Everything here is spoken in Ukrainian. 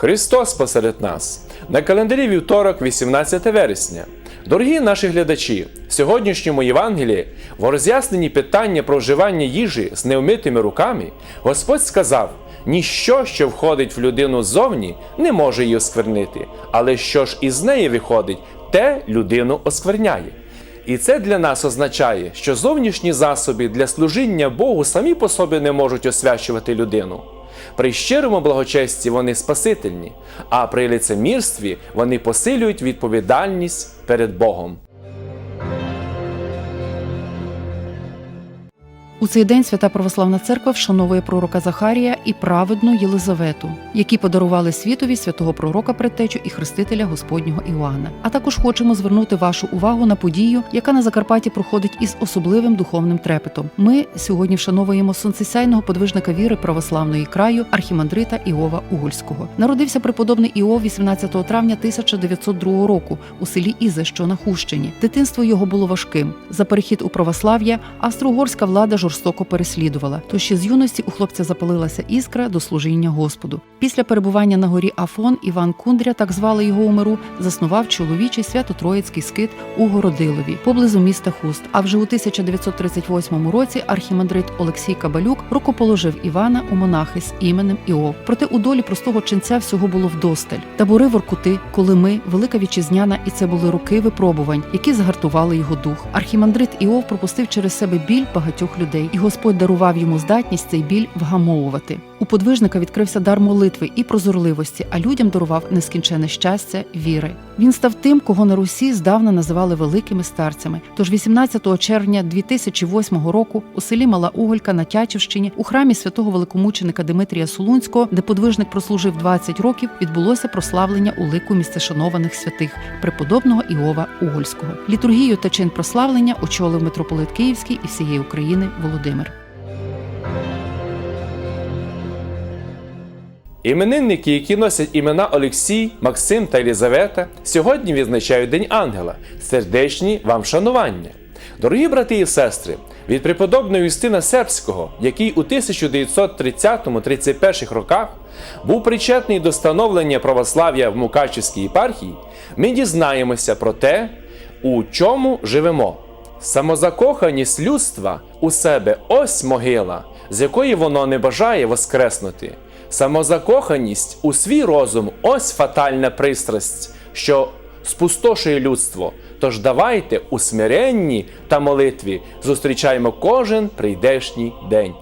Христос посеред нас. На календарі вівторок, 18 вересня. Дорогі наші глядачі, в сьогоднішньому Євангелії в роз'ясненні питання про вживання їжі з неумитими руками Господь сказав: ніщо, що входить в людину ззовні, не може її осквернити, але що ж із неї виходить, те людину оскверняє. І це для нас означає, що зовнішні засоби для служіння Богу самі по собі не можуть освячувати людину. При щирому благочесті вони спасительні, а при лицемірстві вони посилюють відповідальність перед Богом. У цей день свята православна церква вшановує пророка Захарія і праведну Єлизавету, які подарували світові святого пророка предтечу і хрестителя Господнього Іоанна. А також хочемо звернути вашу увагу на подію, яка на Закарпатті проходить із особливим духовним трепетом. Ми сьогодні вшановуємо сонцесяйного подвижника віри православної краю архімандрита Іова Угольського. Народився преподобний Іов 18 травня 1902 року у селі Ізе, що на Хущині. Дитинство його було важким. За перехід у православ'я австро-угорська влада жорстоко переслідувала. Тож з юності у хлопця запалилася іскра до служіння Господу. Після перебування на горі Афон Іван Кундря, так звали його у миру, заснував чоловічий свято-троїцький скит у Городилові, поблизу міста Хуст. А вже у 1938 році архімандрит Олексій Кабалюк рукоположив Івана у монахи з іменем Іов. Проте у долі простого ченця всього було вдосталь. Табори Воркути, Колими, Велика Вітчизняна, і це були роки випробувань, які згартували його дух. Архімандрит Іов пропустив через себе біль багатьох людей, і Господь дарував йому здатність цей біль вгамовувати. У подвижника відкрився дар молитви і прозорливості, а людям дарував нескінчене щастя, віри. Він став тим, кого на Русі здавна називали великими старцями. Тож 18 червня 2008 року у селі Мала Уголька на Тячівщині у храмі святого великомученика Димитрія Сулунського, де подвижник прослужив 20 років, відбулося прославлення у лику місцешанованих святих преподобного Іова Угольського. Літургію та чин прославлення очолив митрополит Київський і всієї України Володимир. Іменинники, які носять імена Олексій, Максим та Єлізавета, сьогодні відзначають День Ангела. Сердечні вам шанування. Дорогі брати і сестри, від преподобного Юстина Сербського, який у 1930-31 роках був причетний до становлення православ'я в Мукачівській єпархії, ми дізнаємося про те, у чому живемо. Самозакоханість людства у себе ось могила, з якої воно не бажає воскреснути. Самозакоханість у свій розум ось фатальна пристрасть, що спустошує людство. Тож давайте у смиренні та молитві зустрічаємо кожен прийдешній день.